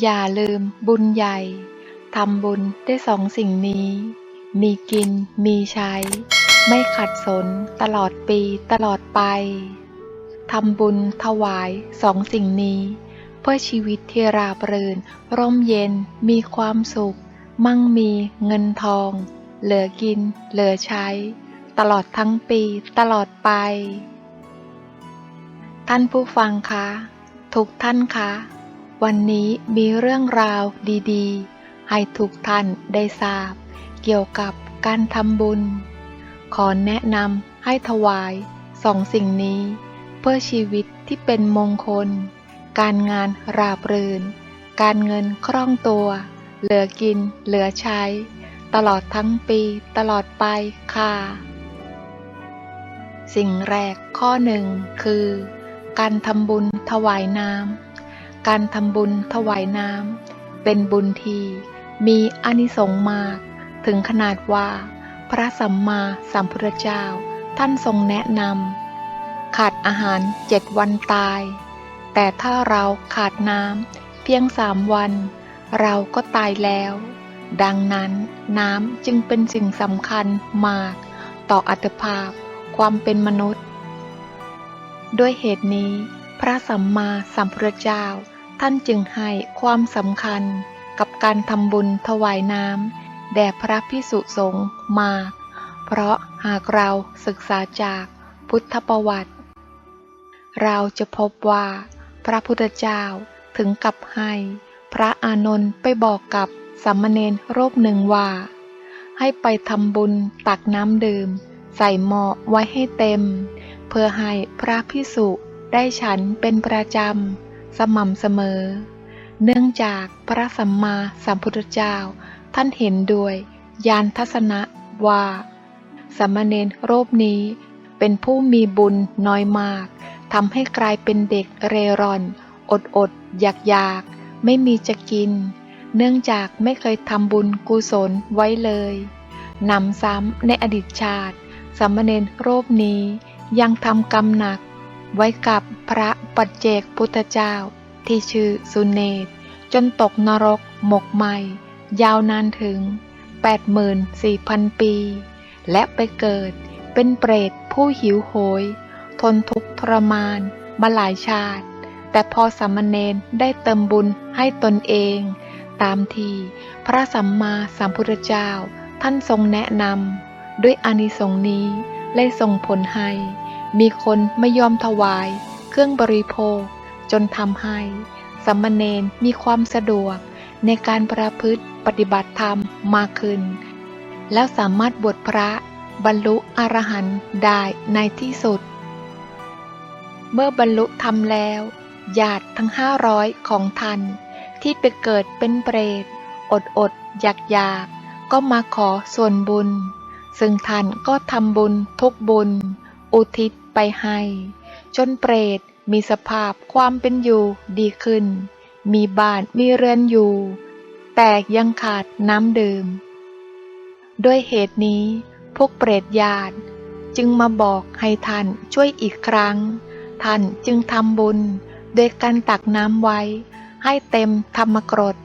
อย่าลืมบุญใหญ่ ทำบุญได้สองสิ่งนี้ มีกินมีใช้ ไม่ขัดสนตลอดปีตลอดไป ทำบุญถวายสองสิ่งนี้ เพื่อชีวิตที่ราบรื่น ร่มเย็นมีความสุข มั่งมีเงินทอง เหลือกิน เหลือใช้ ตลอดทั้งปีตลอดไป ท่านผู้ฟังคะ ทุกท่านคะ วันนี้มีเรื่องราวดีๆ ให้ทุกท่านได้ทราบ เกี่ยวกับการทำบุญ ขอแนะนำให้ถวายสองสิ่งนี้ เพื่อชีวิตที่เป็นมงคล การงานราบรื่น การเงินคล่องตัว เหลือกินเหลือใช้ ตลอดทั้งปีตลอดไปค่ะ สิ่งแรกข้อหนึ่งคือ การทำบุญถวายน้ำ การทำบุญถวายน้ำเป็นบุญที่มีอนิสงส์มาก ถึงขนาดว่า พระสัมมาสัมพุทธเจ้าท่านทรงแนะนำขาดอาหารเจ็ดวันตาย แต่ถ้าเราขาดน้ำเพียงสามวัน เราก็ตายแล้ว ดังนั้นน้ำจึงเป็นสิ่งสำคัญมาก ต่ออัตภาพความเป็นมนุษย์ ด้วยเหตุนี้ พระสัมมาสัมพุทธเจ้า ท่านจึงให้ความสำคัญกับการทำบุญถวายน้ำแด่พระพิสุสงฆ์มาก เพราะหากเราศึกษาจากพุทธประวัติ เราจะพบว่าพระพุทธเจ้าถึงกับให้พระอานนท์ไปบอกกับสามเณรรูปหนึ่งว่า ให้ไปทำบุญตักน้ำดื่ม ใส่หม้อไว้ให้เต็ม เพื่อให้พระพิสุได้ฉันเป็นประจำ สม่ำเสมอ เนื่องจากพระสัมมาสัมพุทธเจ้า ท่านเห็นด้วยญาณทัศนะว่าสามเณรรูปนี้เป็นผู้มีบุญน้อยมากทำให้กลายเป็นเด็กเร่ร่อน อดอดอยากอยากไม่มีจะกิน เนื่องจากไม่เคยทำบุญกุศลไว้เลยนำซ้ำในอดีตชาติสามเณรรูปนี้ยังทำกรรมหนัก ไว้กับพระปัจเจกพุทธเจ้า ที่ชื่อสุเนต จนตกนรกหมกไหมยาวนานถึง 84,000 ปี และไปเกิดเป็นเปรตผู้หิวโหย ทนทุกข์ทรมานมาหลายชาติ แต่พอสามมเณรได้เติมบุญให้ตนเอง ตามที่พระสัมมาสัมพุทธเจ้าท่านทรงแนะนำด้วยอานิสงส์นี้เลยส่งผลให้ มีคนไม่ยอมถวาย เครื่องบริโภค จนทำให้สามเณรมีความสะดวกในการประพฤติปฏิบัติธรรมมากขึ้น แล้วสามารถบวชพระบรรลุอรหันต์ได้ในที่สุด เมื่อบรรลุธรรมแล้วญาติทั้งห้าร้อยของท่านที่ไปเกิดเป็นเปรต อดอดอยากอยากก็มาขอส่วนบุญ ซึ่งท่านก็ทำบุญทุกบุญ อุทิศ ไปให้ จนเปรตมีสภาพความเป็นอยู่ดีขึ้น มีบ้านมีเรือนอยู่ แต่ยังขาดน้ำดื่ม ด้วยเหตุนี้พวกเปรตญาติจึงมาบอกให้ท่านช่วยอีกครั้ง ท่านจึงทำบุญโดยการตักน้ำไว้ ให้เต็มธรรมกรด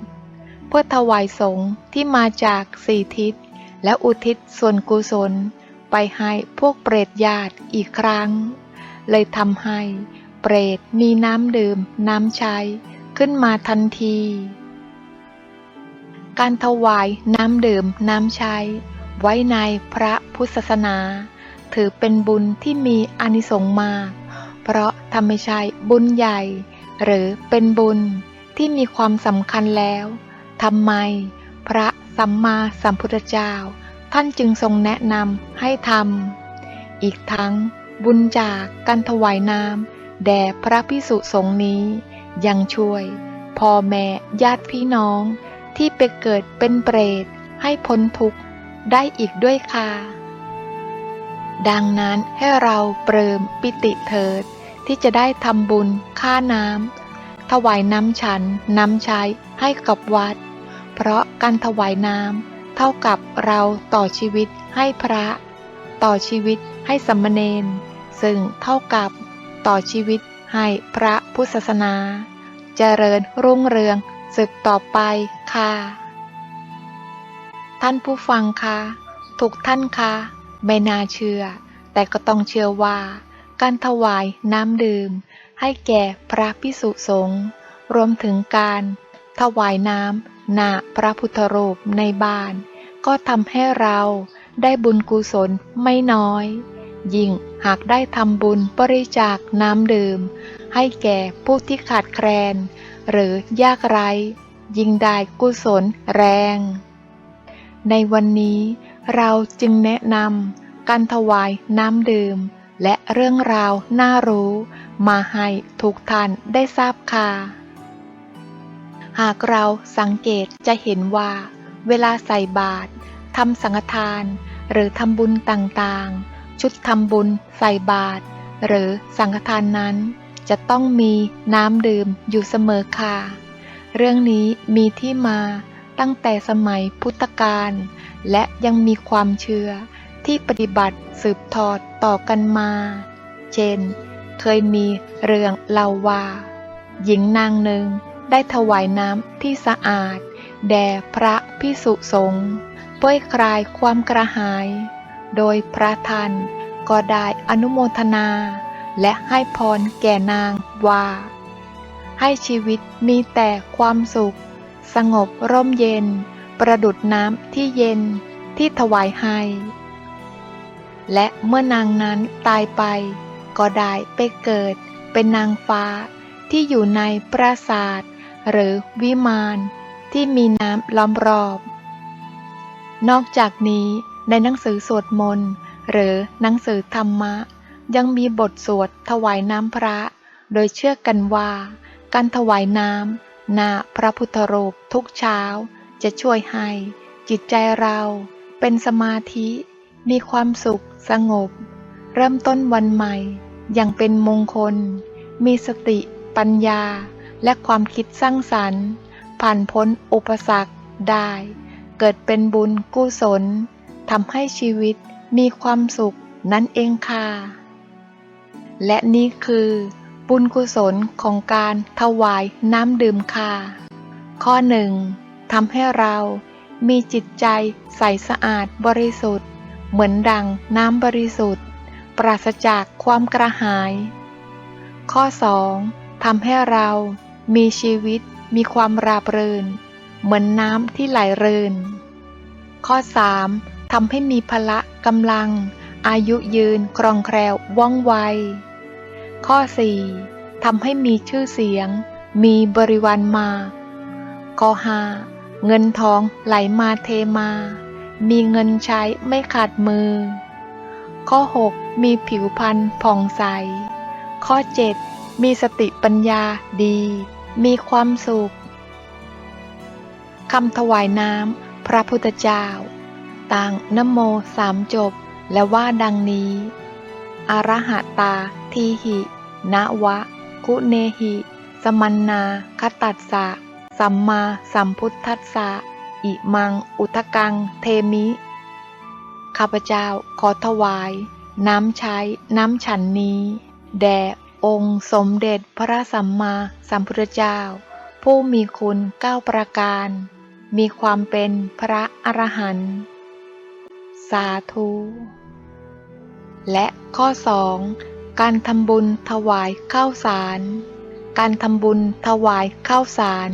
เพื่อถวายสงฆ์ที่มาจากสี่ทิศและอุทิศส่วนกุศล ไปให้พวกเปรตญาติอีกครั้ง เลยทำให้เปรตมีน้ำดื่มน้ำใช้ขึ้นมาทันที การถวายน้ำดื่มน้ำใช้ ไว้ในพระพุทธศาสนา ถือเป็นบุญที่มีอนิสงส์มาก เพราะถ้าไม่ใช่บุญใหญ่ หรือเป็นบุญที่มีความสำคัญแล้วทำไมพระสัมมาสัมพุทธเจ้า ท่านจึงทรงแนะนำให้ทำ อีกทั้งบุญจากการถวายน้ำแด่พระพิสุสงฆ์นี้ ยังช่วยพ่อแม่ญาติพี่น้องที่ไปเกิดเป็นเปรตให้พ้นทุกข์ได้อีกด้วยค่ะ ดังนั้นให้เราเปริมปิติเถิด ที่จะได้ทำบุญค่าน้ำถวายน้ำฉันน้ำใช้ให้กับวัด เพราะการถวายน้ำ เท่ากับเราต่อชีวิตให้พระ ต่อชีวิตให้สัมมเนนซึ่งเท่ากับต่อชีวิตให้พระพุทธศาสนา เจริญรุ่งเรืองสืบต่อไปค่ะ ท่านผู้ฟังคะทุกท่านคะไม่น่าเชื่อ แต่ก็ต้องเชื่อว่า การถวายน้ำดื่ม ให้แก่พระพิสุสงฆ์รวมถึงการถวายน้ำ หน้าพระพุทธรูปในบ้าน ก็ทำให้เราได้บุญกุศลไม่น้อย ยิ่งหากได้ทำบุญบริจาคน้ำดื่ม ให้แก่ผู้ที่ขาดแคลน หรือยากไร้ ยิ่งได้กุศลแรง ในวันนี้เราจึงแนะนำการถวายน้ำดื่ม และเรื่องราวน่ารู้ มาให้ทุกท่านได้ทราบค่ะ หากเราสังเกตจะเห็นว่า เวลาใส่บาตรทำสังฆทาน หรือทำบุญต่างๆ ชุดทำบุญใส่บาตรหรือสังฆทานนั้น จะต้องมีน้ำดื่มอยู่เสมอค่ะ เรื่องนี้มีที่มาตั้งแต่สมัยพุทธกาลและยังมีความเชื่อที่ปฏิบัติสืบทอดต่อกันมา เช่น เคยมีเรื่องเล่าว่า หญิงนางหนึ่ง ได้ถวายน้ำที่สะอาด แด่พระพิสุสงฆ์เพื่อคลายความกระหาย โดยพระท่านก็ได้อนุโมทนา และให้พรแก่นางว่า ให้ชีวิตมีแต่ความสุข สงบร่มเย็น ประดุดน้ำที่เย็นที่ถวายให้ และเมื่อนางนั้นตายไป ก็ได้ไปเกิดเป็นนางฟ้าที่อยู่ในปราสาท หรือวิมานที่มีน้ำล้อมรอบ นอกจากนี้ในหนังสือสวดมนต์หรือหนังสือธรรมะ ยังมีบทสวดถวายน้ำพระ โดยเชื่อกันว่า การถวายน้ำหน้าพระพุทธรูปทุกเช้า จะช่วยให้จิตใจเราเป็นสมาธิ มีความสุขสงบ เริ่มต้นวันใหม่อย่างเป็นมงคล มีสติปัญญา และความคิดสร้างสรรค์ ผ่านพ้นอุปสรรคได้ เกิดเป็นบุญกุศลทำให้ชีวิตมีความสุขนั่นเองค่ะ และนี่คือ บุญกุศลของการถวายน้ำดื่มค่ะ ข้อหนึ่งทำให้เรามีจิตใจใสสะอาดบริสุทธิ์ เหมือนดังน้ำบริสุทธิ์ ปราศจากความกระหาย ข้อ 2. ทำให้เรา มีชีวิตมีความราบรื่น เหมือนน้ำที่ไหลเรินข้อ 3. ทำให้มีพละกำลัง อายุยืนครองแคล่วว่องไว ข้อ 4. ทำให้มีชื่อเสียง มีบริวารมากข้อ 5. เงินทองไหลมาเทมา มีเงินใช้ไม่ขาดมือ ข้อ 6. มีผิวพรรณผ่องใส ข้อ 7. มีสติปัญญาดี มีความสุขคำถวายน้ำพระพุทธเจ้า ต่างนโมสามจบและว่าดังนี้อรหตาทีหินะวะ กุเนหิ สมันนาคตัสสะ สัมมาสัมพุทธัสสะ อิมัง อุทกัง เทมิ ข้าพเจ้าขอถวาย น้ำใช้น้ำฉันนี้ แด่ องค์สมเด็จพระสัมมาสัมพุทธเจ้า ผู้มีคุณเก้าประการ มีความเป็นพระอรหันต์สาธุและข้อ 2 การทำบุญถวายข้าวสาร การทำบุญถวายข้าวสาร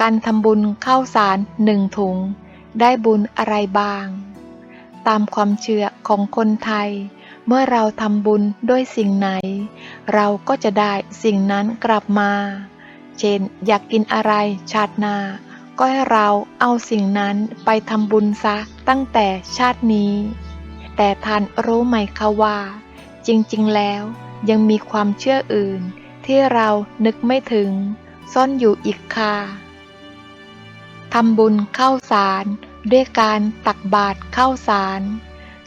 การทำบุญข้าวสารหนึ่งถุง ได้บุญอะไรบ้าง ตามความเชื่อของคนไทย เมื่อเราทำบุญด้วยสิ่งไหน เราก็จะได้สิ่งนั้นกลับมา เช่น อยากกินอะไรชาติหน้า ก็ให้เราเอาสิ่งนั้นไปทำบุญซะตั้งแต่ชาตินี้ แต่ท่านรู้ไหมคะว่า จริงๆแล้วยังมีความเชื่ออื่นที่เรานึกไม่ถึง ซ่อนอยู่อีกค่ะทำบุญเข้าสารด้วยการตักบาตรเข้าสาร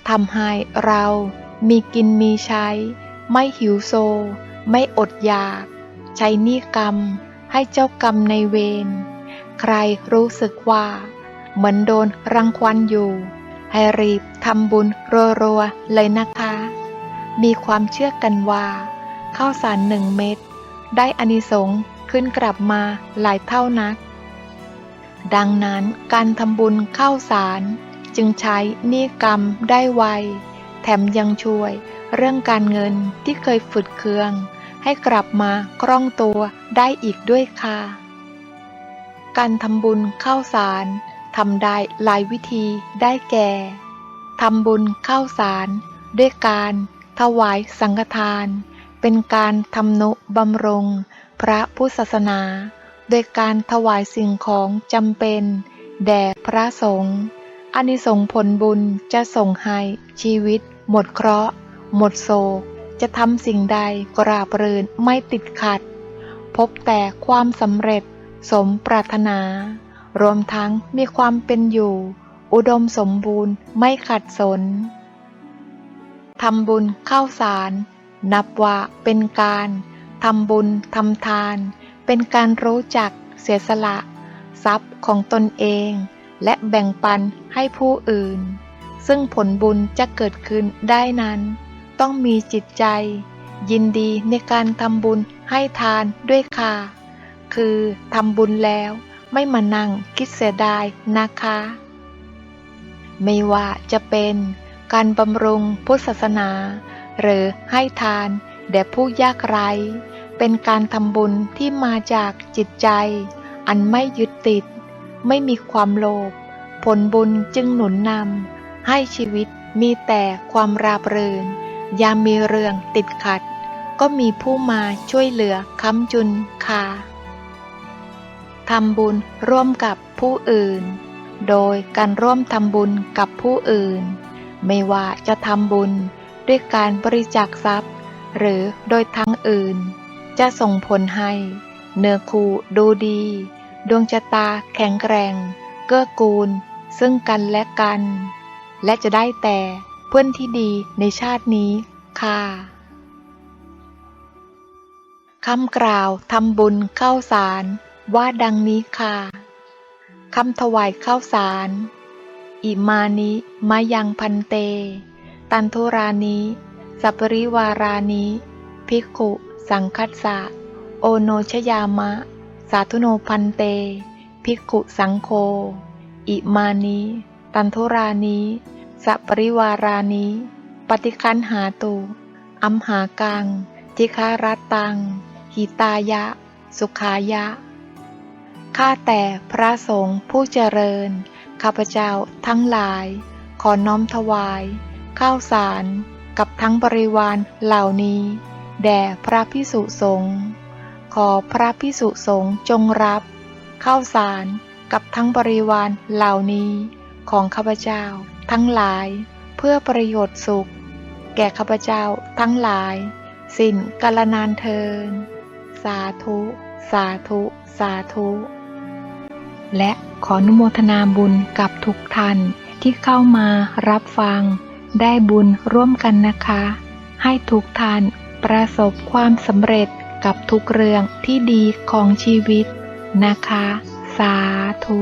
ทำให้เรา มีกินมีใช้ ไม่หิวโซ ไม่อดอยาก ใช้นี้กรรม ให้เจ้ากรรมในเวร ใครรู้สึกว่า เหมือนโดนรังควันอยู่ ให้รีบทำบุญรัวๆเลยนะคะ มีความเชื่อกันว่าข้าวสารหนึ่งเม็ดได้อานิสงส์ขึ้นกลับมาหลายเท่านัก ดังนั้นการทำบุญเข้าสารจึงใช้นี้กรรมได้ไว ถมยังช่วย เรื่องการเงินที่เคยฝืดเคือง ให้กลับมาคล่องตัวได้อีกด้วยค่ะ การทำบุญเข้าสารทำได้หลายวิธีได้แก่ทำบุญเข้าสารด้วยการถวายสังฆทาน เป็นการทำนุบำรุงพระพุทธศาสนา โดยการถวายสิ่งของจำเป็น แด่พระสงฆ์อานิสงส์ผลบุญจะส่งให้ชีวิต หมดเคราะห์ หมดโศก จะทำสิ่งใดกราบรื่นไม่ติดขัด พบแต่ความสำเร็จสมปรารถนา รวมทั้งมีความเป็นอยู่ อุดมสมบูรณ์ไม่ขัดสนทำบุญเข้าสาร นับว่าเป็นการทำบุญทำทาน เป็นการรู้จักเสียสละ ทรัพย์ของตนเอง และแบ่งปันให้ผู้อื่น ซึ่งผลบุญจะเกิดขึ้นได้นั้น ต้องมีจิตใจ ยินดีในการทำบุญให้ทานด้วยค่ะ คือทำบุญแล้วไม่มานั่งคิดเสียดายนะคะ ไม่ว่าจะเป็นการบำรุงพุทธศาสนา หรือให้ทานแด่ผู้ยากไร้ เป็นการทำบุญที่มาจากจิตใจ อันไม่ยึดติด ไม่มีความโลภผลบุญจึงหนุนนำ ให้ชีวิตมีแต่ความราบรื่น ยามมีเรื่องติดขัด ก็มีผู้มาช่วยเหลือค้ำจุนค่ะทำบุญร่วมกับผู้อื่น โดยการร่วมทำบุญกับผู้อื่น ไม่ว่าจะทำบุญด้วยการบริจาคทรัพย์ หรือโดยทางอื่น จะส่งผลให้ เนื้อคู่ดูดี ดวงชะตาแข็งแกร่ง เกื้อกูล ซึ่งกันและกัน และจะได้แต่เพื่อนที่ดีในชาตินี้ค่ะคำกล่าวทำบุญเข้าสารว่าดังนี้ค่ะคำถวายข้าวสาร อิมานิมายังพันเต ตันทุรานิสัปริวารานิภิกขุ สังคัสสะ โอโนชยามะ สาธุโนพันเต ภิกขุสังโฆอิมานิ ตันทุรานิสัปริวารานิปฏิคันหาตุอัมหากัง จิคารัตตัง หิตายะ สุขายะ ข้าแต่พระสงฆ์ผู้เจริญ ข้าพเจ้าทั้งหลาย ขอน้อมถวาย ข้าวสารกับทั้งบริวารเหล่านี้ แด่พระพิสุสงฆ์ขอพระพิสุสงฆ์จงรับ ข้าวสารกับทั้งบริวารเหล่านี้ ของข้าพเจ้า ทั้งหลายเพื่อประโยชน์สุข แก่ข้าพเจ้าทั้งหลาย สิ้นกาลนานเทิน สาธุ สาธุ สาธุ และขออนุโมทนาบุญกับทุกท่านที่เข้ามารับฟัง ได้บุญร่วมกันนะคะ ให้ทุกท่านประสบความสำเร็จกับทุกเรื่องที่ดีของชีวิตนะคะ สาธุ